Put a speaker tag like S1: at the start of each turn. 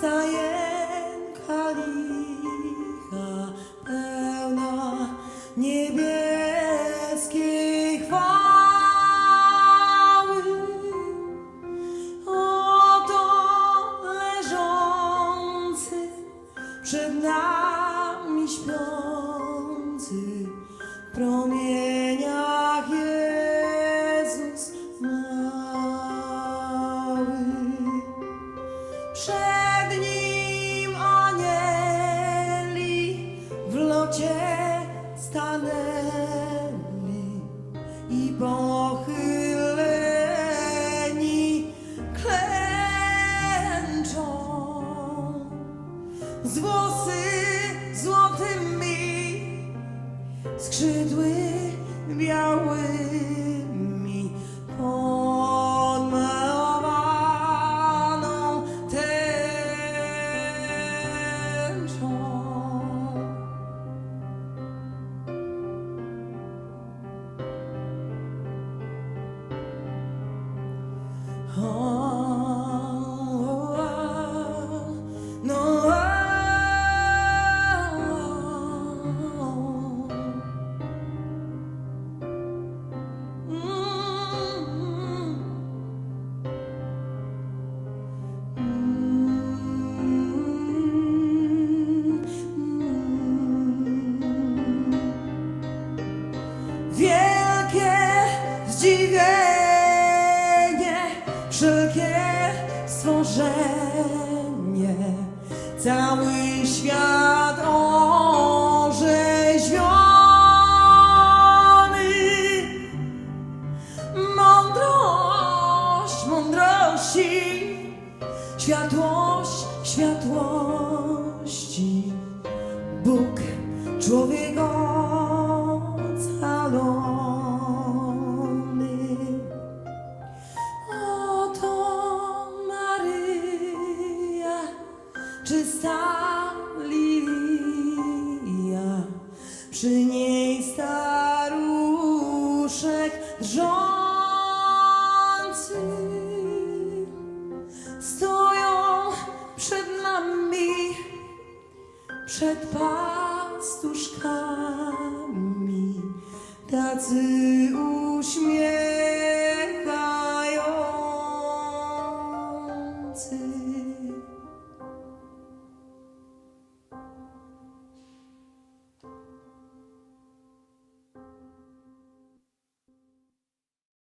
S1: stajen kalicha pełna niebieskiej chwały. Oto leżący przed nami śpiący w promieniach Jezus mały. wodzie stanęli i pochyleni klęczą. Z włosy złotymi skrzydły białymi. Oh, wszelkie stworzenie, cały świat orzeźwiony. Mądrość, mądrości, światłość, światłości. Bóg, człowiek ocalony. Czysta lilia, przy niej staruszek drżący. Stoją przed nami przed pastuszkami tacy